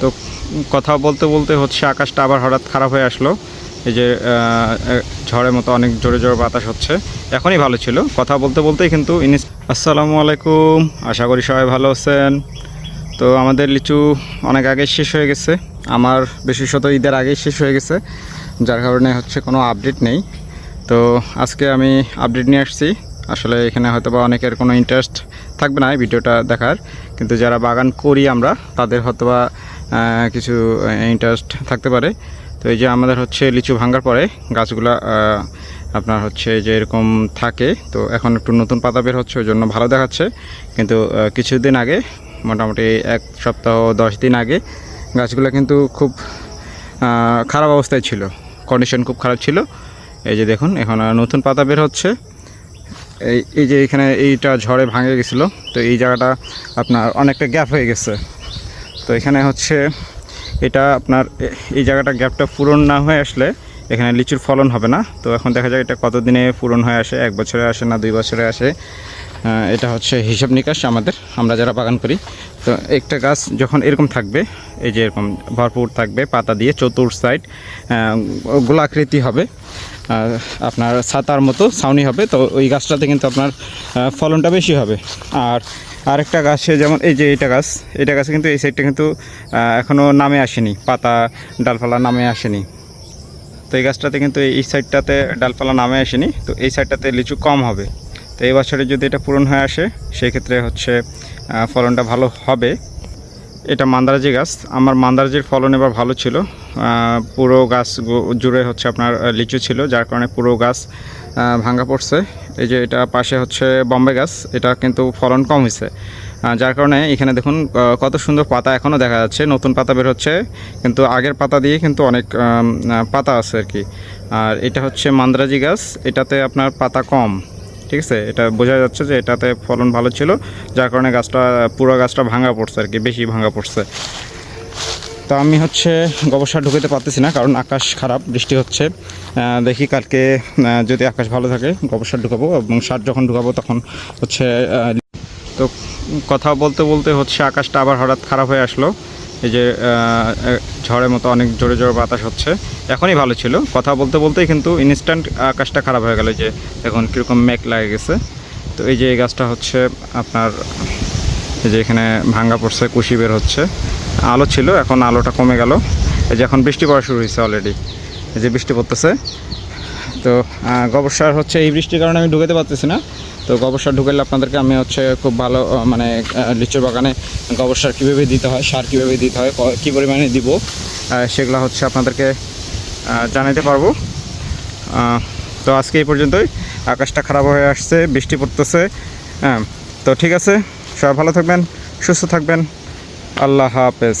তো কথা বলতে বলতে হচ্ছে আকাশটা আবার হঠাৎ খারাপ হয়ে আসলো। এই যে ঝড়ের মতো অনেক জোরে জোরে বাতাস হচ্ছে। এখনই ভালো ছিল। কথা বলতে বলতেই কিন্তু ইনিস আসসালামু আলাইকুম। আশা করি সবাই ভালো আছেন। তো আমাদের লিচু অনেক আগে শেষ হয়ে গেছে। আমার বিশেষত ঈদের আগেই শেষ হয়ে গেছে। যার কারণে হচ্ছে কোনো আপডেট নেই। তো আজকে আমি আপডেট নিয়ে আসছি। আসলে এখানে হয়তো বা অনেকের কোনো ইন্টারেস্ট থাকবে না ভিডিওটা দেখার। কিন্তু যারা বাগান করি আমরা, তাদের হয়তো বা কিছু ইন্টারেস্ট থাকতে পারে। তো এই যে আমাদের হচ্ছে লিচু ভাঙার পরে গাছগুলা আপনার হচ্ছে যে এরকম থাকে, তো এখন একটু নতুন পাতা বের হচ্ছে ওই জন্য ভালো দেখাচ্ছে। কিন্তু কিছুদিন আগে, মোটামুটি এক সপ্তাহ, দশ দিন আগে, গাছগুলো কিন্তু খুব খারাপ অবস্থায় ছিল। কন্ডিশন খুব খারাপ ছিল। এই যে দেখুন, এখন নতুন পাতা বের হচ্ছে। এই এই যে এখানে এইটা ঝড়ে ভাঙে গেছিল, তো এই জায়গাটা আপনার অনেকটা গ্যাপ হয়ে গেছে। তো এখানে হচ্ছে এটা আপনার এই জায়গাটা গ্যাপটা পূরণ না হয়ে আসলে এখানে লিচুর ফলন হবে না। তো এখন দেখা যায় এটা কতদিনে পূরণ হয়ে আসে, এক বছরে আসে না দুই বছরে আসে। এটা হচ্ছে হিসাব নিকাশ আমাদের, আমরা যারা বাগান করি। তো একটা গাছ যখন এরকম থাকবে, এই যে এরকম ভরপুর থাকবে, পাতা দিয়ে চতুর সাইড গোলাকৃতি হবে। আপনার ছাতার মতো ছাউনি হবে, তো ওই গাছটাতে কিন্তু আপনার ফলনটা বেশি হবে। আর আরেকটা গাছে যেমন এই যে এটা গাছ এটা গাছে কিন্তু এই সাইডটা কিন্তু এখনও নামে আসেনি, পাতা, ডালপালা নামে আসেনি। তো এই গাছটাতে কিন্তু এই সাইডটাতে ডালপালা নামে আসেনি, তো এই সাইডটাতে লিচু কম হবে। তো এই বছরে যদি এটা পূরণ হয়ে আসে সেই ক্ষেত্রে হচ্ছে ফলনটা ভালো হবে। এটা মান্দারাজি গাছ। আমার মান্দারাজির ফলন এবার ভালো ছিল। পুরো গাছ জুড়ে হচ্ছে আপনার লিচু ছিল যার কারণে পুরো গাছ আহ, ভাঙা পড়ছে। এই যে এটা পাশে হচ্ছে বম্বে গাছ এটা কিন্তু ফলন কম হয়েছে যার কারণে এখানে দেখুন কত সুন্দর পাতা এখনও দেখা যাচ্ছে। নতুন পাতা বের হচ্ছে কিন্তু আগের পাতা দিয়ে কিন্তু অনেক পাতা আছে আর কি। আর এটা হচ্ছে মান্দারাজি গাছ এটাতে আপনার পাতা কম। ঠিক আছে? এটা বোঝা যাচ্ছে যে এটাতে ফলন ভালো ছিল, যার কারণে গাছটা, পুরো গাছটা ভাঙা পড়ছে আর কি, বেশি ভাঙা পড়ছে। তো আমি হচ্ছে গোবর সার ঢুকাতে পারতেছি না, কারণ আকাশ খারাপ, বৃষ্টি হচ্ছে। দেখি কালকে যদি আকাশ ভালো থাকে গোবর সার ঢুকাবো এবং সার যখন ঢুকাবো তখন হচ্ছে তো কথা বলতে বলতে হচ্ছে আকাশটা আবার হঠাৎ খারাপ হয়ে আসলো। এই যে ঝড়ের মতো অনেক জোরে জোরে বাতাস হচ্ছে। এখনই ভালো ছিল। কথা বলতে বলতেই কিন্তু ইনস্ট্যান্ট আকাশটা খারাপ হয়ে গেল যে, এখন কীরকম মেঘ লাগে গেছে। তো এই যে এই গাছটা হচ্ছে আপনার, এই যে এখানে ভাঙ্গা পড়ছে, কুশি বের হচ্ছে। আলো ছিল, এখন আলোটা কমে গেল। এই যে এখন বৃষ্টি পড়া শুরু হয়েছে অলরেডি এই যে বৃষ্টি পড়তেছে। তো গোবর সার হচ্ছে, এই বৃষ্টির কারণে আমি ঢুকাতে পারতেছি না। তো গোবর সার ঢুকালে আপনাদেরকে আমি হচ্ছে খুব ভালো মানে লিচুর বাগানে গোবর সার কীভাবে দিতে হয়, সার কীভাবে দিতে হয়, কী পরিমাণে দিব সেগুলো হচ্ছে আপনাদেরকে জানাতে পারব। তো আজকে এই পর্যন্তই। আকাশটা খারাপ হয়ে আসছে, বৃষ্টি পড়তেছে হ্যাঁ। তো ঠিক আছে, সবাই ভালো থাকবেন, সুস্থ থাকবেন। আল্লাহ হাফেজ।